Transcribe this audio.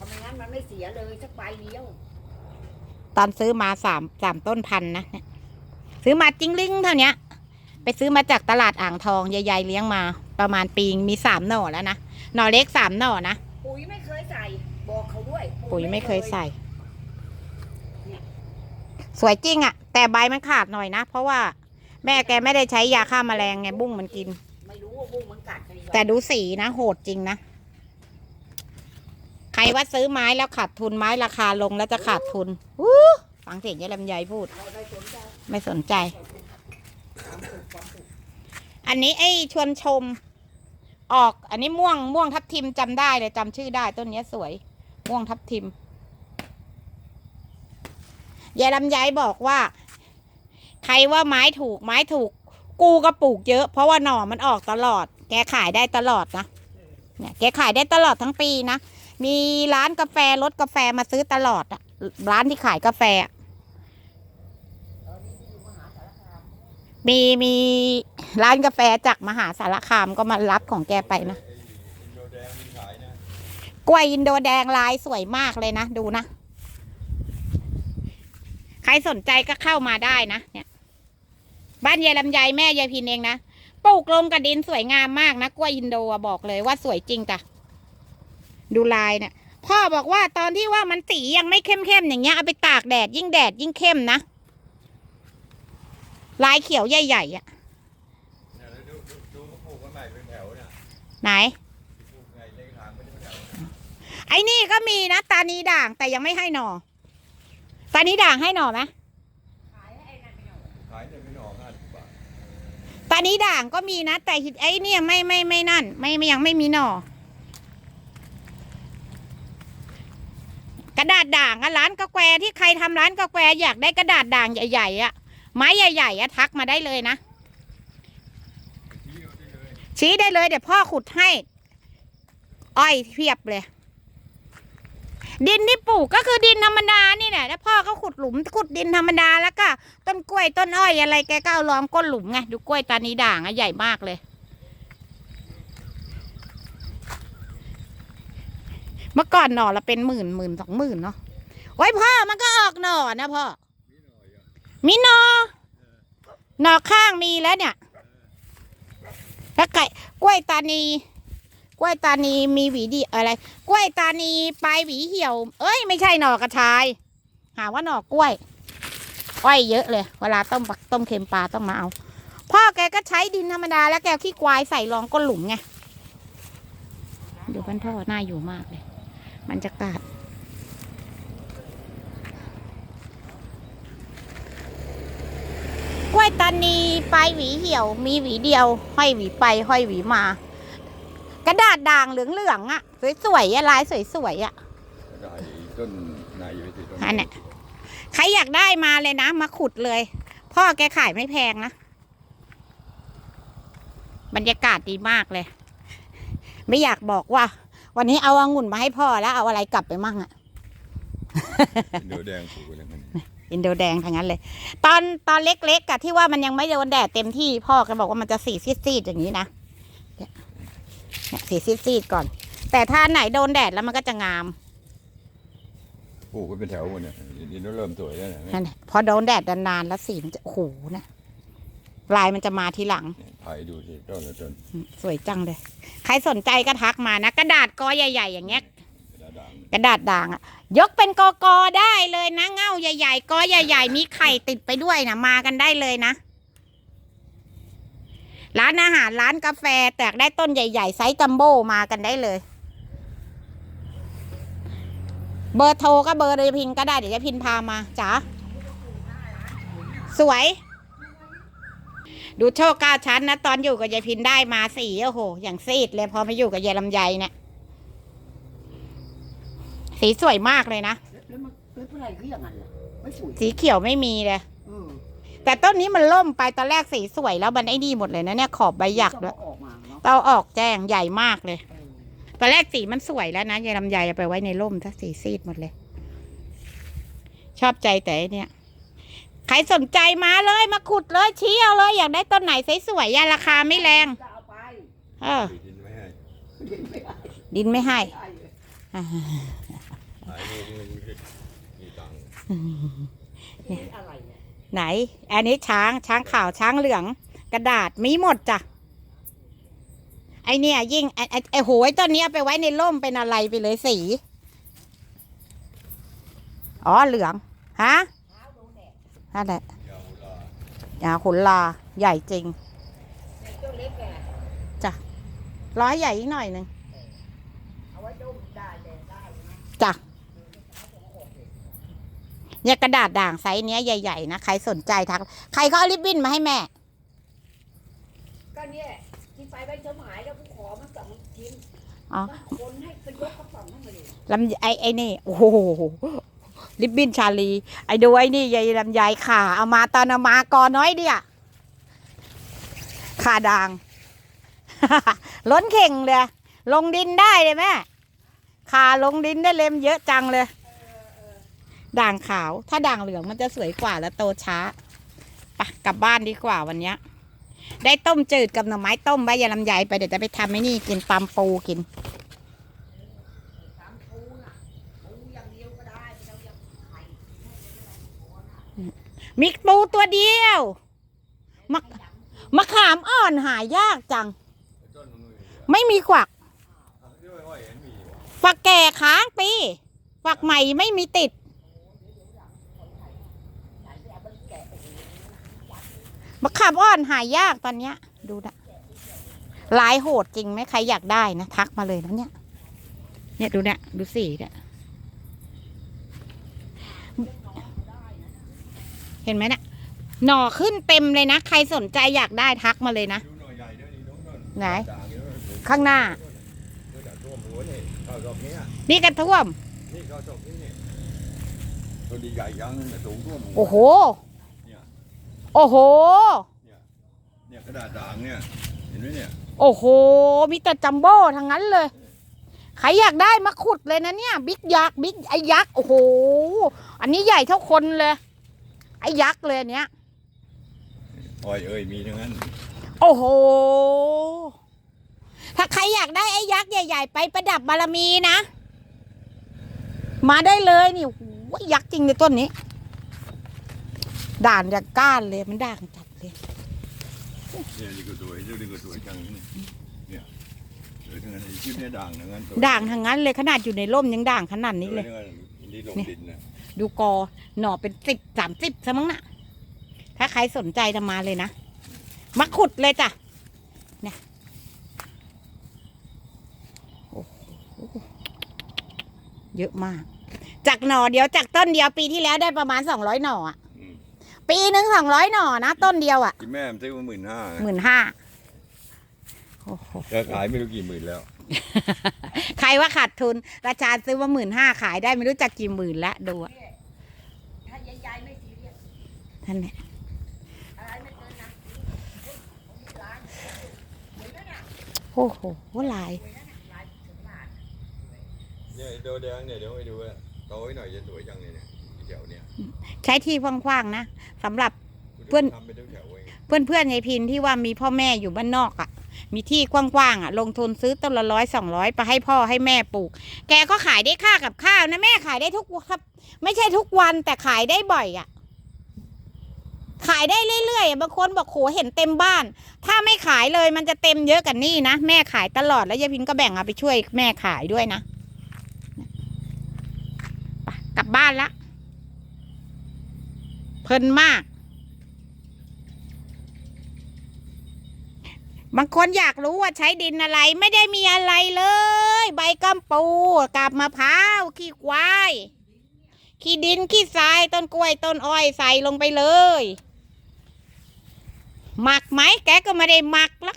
ทำไมงั้นมันไม่เสียเลยสักใบเดียว ตอนซื้อมาสามสามต้นพันนะเนี่ยซื้อมาจริงลิงเท่าเนี้ย ไปซื้อมาจากตลาดอ่างทองยายๆเลี้ยงมา ประมาณปีมีสามหน่อแล้วนะหน่อเล็กสามหน่อนะปุ๋ยไม่เคยใส่ บอกเขาด้วยปุ๋ยไม่เคยใส่ สวยจริงอะ่ะแต่ใบมันขาดหน่อยนะ เพราะว่าแม่แกไม่ได้ใช้ยาฆ่าแมลงไงบุ้งมันกิน ไม่รู้ว่าบุ้งมันกัดใครวะแต่ดูสีนะ โหดจริงนะ ใครว่าซื้อไม้แล้วขาดทุนไม้ราคาลงแล้วจะขาดทุนอู้ฟังเสียงยายลำไยพูด ไม่สนใจ อันนี้ไอ้ชวนชม ออก อันนี้ม่วงม่วงทับทิมจำได้เลยจำชื่อได้ต้นนี้สวย ม่วงทับทิมยายลำไยบอกว่า ใครว่าไม้ถูกไม้ถูก กูก็ปลูกเยอะ เพราะว่าหน่อมันออกตลอด แกขายได้ตลอดนะเนี่ยแกขายได้ตลอดทั้งปีนะ มีร้านกาแฟรถกาแฟมาซื้อตลอดอะร้านที่ขายกาแฟ มีมีร้านกาแฟจากมหาสารคามก็มารับของแกไปนะกล้วยอินโดแดงลายสวยมากเลยนะ ดูนะ ใครสนใจก็เข้ามาได้นะเนี่ย บ้านยายลำไยแม่ยายพินเองนะปลูกลงกับดินสวยงามมากนะกล้วยอินโดบอกเลยว่าสวยจริงจ้ะ ดูลายเนี่ยพ่อบอกว่าตอนที่ว่ามันสียังไม่เข้มๆอย่างเงี้ยเอาไปตากแดดยิ่งแดดยิ่งเข้มนะ ลายเขียวใหญ่ๆอะเนี่ยแล้วดูดูดูเขาปลูกกันใหม่เป็นแถวเนี่ยไหนปลูกไงเล็กทางไม่ได้เป็นแถวไอ้นี่ก็มีนะ ตานีด่างแต่ยังไม่ให้หน่อตานีด่างให้หน่อไหมขายให้ไอ้นั่นไปหน่อยขายเนี่ยไม่หน่อห้าสิบบาทตานีด่างก็มีนะ แต่ไอ้เนี่ยไม่ไม่ไม่นั่น ไม่ไม่ยังไม่มีหน่อ กระดาษด่างอะร้านกาแฟที่ใครทำร้านกาแฟอยากได้กระดาษด่างใหญ่ๆอะไม้ใหญ่ๆอะทักมาได้เลยนะ ชี้ได้เลยเดี๋ยวพ่อขุดให้ อ้อยเพียบเลย ดินที่ปลูกก็คือดินธรรมดานี่แหละแล้วพ่อก็ขุดหลุมขุดดินธรรมดาแล้วก็ ต้นกล้วยต้นอ้อยอะไรแกก็เอาล้อมก้นหลุมไงดูกล้วยตานีด่างอะใหญ่มากเลย เมื่อก่อนหน่อละเป็นหมื่นหมื่นสองหมื่นเนาะไว้พ่อมันก็ออกหน่อนะพ่อมีหน่อหน่อข้างมีแล้วเนี่ยแล้วไก่กล้วยตานี กล้วยตานีมีหวีดีอะไร กล้วยตานีปลายหวีเหี่ยว เอ้ยไม่ใช่หน่อกระชาย หาว่าหน่อกล้วยอ้อยเยอะเลย เวลาต้มปักต้มเค็มปลาต้องมาเอา พ่อแกก็ใช้ดินธรรมดา แล้วแกขี้ควายใส่รองก้นหลุมไง เดูพันพ่อหน่าอยู่มากเลย มันจะกาดกล้วยตานีปลายหวีเหี่ยว มีหวีเดียว ห้อยหวีไป ห้อยหวีมา กระดาษด่างเหลืองๆอะ สวยๆอะลายสวยๆอะได้ต้นนายอยู่ที่ต้นอันเนี้ยใครอยากได้มาเลยนะ มาขุดเลย พ่อแกขายไม่แพงนะ บรรยากาศดีมากเลย ไม่อยากบอกว่า วันนี้เอาองุ่นมาให้พ่อแล้วเอาอะไรกลับไปมั่งอะโดแดงปลูกอะไรมันอินโดแดงทั้งนั้นเลย ตอนตอนเล็กๆอะที่ว่ามันยังไม่โดนแดดเต็มที่พ่อก็บอกว่ามันจะสีซีดๆอย่างนี้นะเนี่ยเนี่ยสีซีดๆก่อน แต่ถ้าไหนโดนแดดแล้วมันก็จะงามปลูกกันเป็นแถวหมดเนี่ยนี่เริ่มสวยแล้วเนี่ยนั่นแหละพอโดนแดดนานๆแล้วสีมันจะโอ้โหนะ ลายมันจะมาทีหลังถ่ายดูสิต้นละต้นสวยจังเลย ใครสนใจก็ทักมานะ กระดาษกอใหญ่ ๆ อย่างเงี้ย กระดาษด่างกระดาษด่างอะยกเป็นกอกอได้เลยนะเง่าใหญ่ๆกอใหญ่ ๆ มีไข่ติดไปด้วยนะมากันได้เลยนะ ร้านอาหารร้านกาแฟแตกได้ต้นใหญ่ ๆ ไซส์จัมโบ้มากันได้เลย เบอร์โทรก็เบอร์เดยพินก็ได้เดี๋ยวยายพินพามาจ๋าสวย ดูโชคเก้าชั้นนะ ตอนอยู่กับยายพินได้มาสี่โอ้โห อย่างซีดเลยพอมาอยู่กับยายลำไยเนี่ยสีสวยมากเลยนะ แล้วมันเป็นเมื่อไหร่คืออย่างนั้นล่ะไม่สวยสีเขียวไม่มีเลย เออแต่ต้นนี้มันล่มไปตอนแรกสีสวยแล้วมันไอ้นี่หมดเลยนะเนี่ยขอบใบหยักต้แล้วองเอาออกมาเนาะเตาออกแจ้งใหญ่มากเลย เออตอนแรกสีมันสวยแล้วนะยายลำไยเอาไปไว้ในร่มถ้าสีซีดหมดเลย ชอบใจแต่ไอ้เนี่ย ใครสนใจมาเลยมาขุดเลยชี้เอาเลยอยากได้ต้นไหนสวยๆอะราคาไม่แรงจะเอาไปเออดินไม่ให้เห็นไหมดินไม่ให้ใช่เลยอ่าขายนี่นี่ไม่ใช่มีตังค์นี่อะไรเนี่ยไหน อันนี้ช้างช้างขาวช้างเหลือง กระดาษมีหมดจ้ะไอเนี่ย ยิ่งไอไอ้ไอโหยต้นเนี้ยไปไว้ในร่มเป็นอะไรไปเลยสี อ๋อเหลือง ฮะ นั่นแหละยาวลายาขุนลาใหญ่จริงในตัวเล็กแกร้อยใหญ่อีกหน่อยหนึ่งเอาไว้ต้มได้แดดได้นะจ้ะเนี่ยกระดาษด่างไซส์เนี้ยใหญ่ ๆ นะ ใครสนใจทัก ใครเขาเอาริบบิ้นมาให้แม่ ก็เนี่ยที่ไปไปเฉมายแล้วกูขอมาสองชิ้นอ๋อมันคนให้ไปยกกระป๋องให้มาเลยลำไอไอนี่ โอ้โห ริบบินชาลี ไอ้ดูไอ้นี่ยายลำไยขาเอามาตอนเอามากอน้อยเดียขาด่าง ล้นเข่งเลย ลงดินได้เลยแม่ขาลงดินได้เล็มเยอะจังเลย ด่างขาว ถ้าด่างเหลืองมันจะสวยกว่าและโตช้าไปะกลับบ้านดีกว่าวันนี้ได้ต้มจืดกับหน่อไม้ต้มใบยาลำไยไปเดี๋ยวจะไปทำไอ้นี่กินปลาปูกิน สามปูน่ะปูอย่างเดียวก็ได้ไม่ต้องอย่างไข่ มีปูตัวเดียวมะมะขามอ่อนหายากจัง ไม่มีขวัก ฝักแก่ค้างปี ฝักใหม่ไม่มีติดมะขามอ่อนหายากตอนเนี้ย ดูนะหลายโหดจริงไหมใครอยากได้นะ ทักมาเลยนะเนี่ย เนี่ยดูเนี่ยดูสีเนี่ย เห็นไหมเนี่ยหน่อขึ้นเต็มเลยนะ ใครสนใจอยากได้ทักมาเลยนะดูหน่อยใหญ่ด้วยนี่น้องต้นไหนด่างเยอะเลยข้างหน้าเดี๋ยวจะท่วมหัวนี่เข้าดอกเนี้ยนี่กระท่วมนี่เข้าดอกนี้นี่ตัวดีใหญ่ยังนึงเนี่ยสูงท่วมหัวโอ้โหเนี่ยโอ้โห เนี่ยกระดาษด่างเนี่ย เห็นไหมเนี่ย โอ้โห มีแต่จัมโบ้ทั้งนั้นเลย ใครอยากได้มาขุดเลยนะเนี่ย บิ๊กยักษ์ บิ๊กไอ้ยักษ์ โอ้โห อันนี้ใหญ่เท่าคนเลย ไอ้ยักษ์เลยอันเนี้ย อ้อยเอ้ยมีทั้งนั้นโอ้โห ถ้าใครอยากได้ไอ้ยักษ์ใหญ่ ๆ ไปประดับบารมีนะ มาได้เลยนี่โอ้โหยักษ์จริงในต้นนี้ ด่านจากก้านเลยมันด่างจัดเลย เนี่ยนี่ก็สวยเจ้านี่ก็สวยจังนี่เนี่ยสวยทั้งนั้นไอ้ชิ้นเนี่ยด่างทั้งนั้นสวยด่างทั้งนั้นเลยขนาดอยู่ในร่มยังด่างขนาดนี้เลยสวทั้งนั้นนี่ลงดินนะ ดูกอหน่อเป็นสิบสามสิบซะมั้งนะถ้าใครสนใจจะมาเลยนะ มาขุดเลยจ้ะเนี่ยโอ้โหเยอะมาก จากหน่อเดียวจากต้นเดียวปีที่แล้วได้ประมาณสองร้อยหน่ออะอืมปีหนึ่งสองร้อยหน่อนะต้นเดียวอะที่แม่มันซื้อมาหมื่นห้าหมื่นห้าโอ้โหจะขายไม่รู้กี่หมื่นแล้วใคร ว่าขาดทุน ราชาซื้อมาหมื่นห้าขายได้ไม่รู้จักกี่หมื่นละดูอะถ้าใหญ่ๆไม่ซีเรียสท่านเนี่ยอะไรไม่เกินนะร้านสวยนะเนี่ยโอ้โหลายสวยนะเนี่ยลายถึงบาทเนี่ยไอ้ตัวแดงเนี่ยเดี๋ยวให้ดูว่าโตไว้หน่อยจะสวยจังเลยเนี่ยที่แถวเนี่ยใช้ที่กว้างๆนะสำหรับ กูจะเพื่อน ทำเป็นแถวๆเอง เพื่อนๆยายพินที่ว่ามีพ่อแม่อยู่บ้านนอกอะ่ะ มีที่กว้างๆอะ ลงทุนซื้อต้นละร้อยสองร้อยไปให้พ่อให้แม่ปลูก แกก็ขายได้ค่ากับข้าวนะแม่ขายได้ทุกครับ ไม่ใช่ทุกวันแต่ขายได้บ่อยอะ ขายได้เรื่อยๆบางคนบอกโหเห็นเต็มบ้าน ถ้าไม่ขายเลยมันจะเต็มเยอะกันนี่นะแม่ขายตลอดแล้วยายพินก็แบ่งเอาไปช่วยแม่ขายด้วยนะกลับบ้านละเพลินมาก บางคนอยากรู้ว่าใช้ดินอะไรไม่ได้มีอะไรเลย ใบกัมปูกับมะพร้าวขี้ควายขี้ดินขี้ทรายต้นกล้วยต้นอ้อยใส่ลงไปเลยหมักไหมแกก็ไม่ได้หมักละ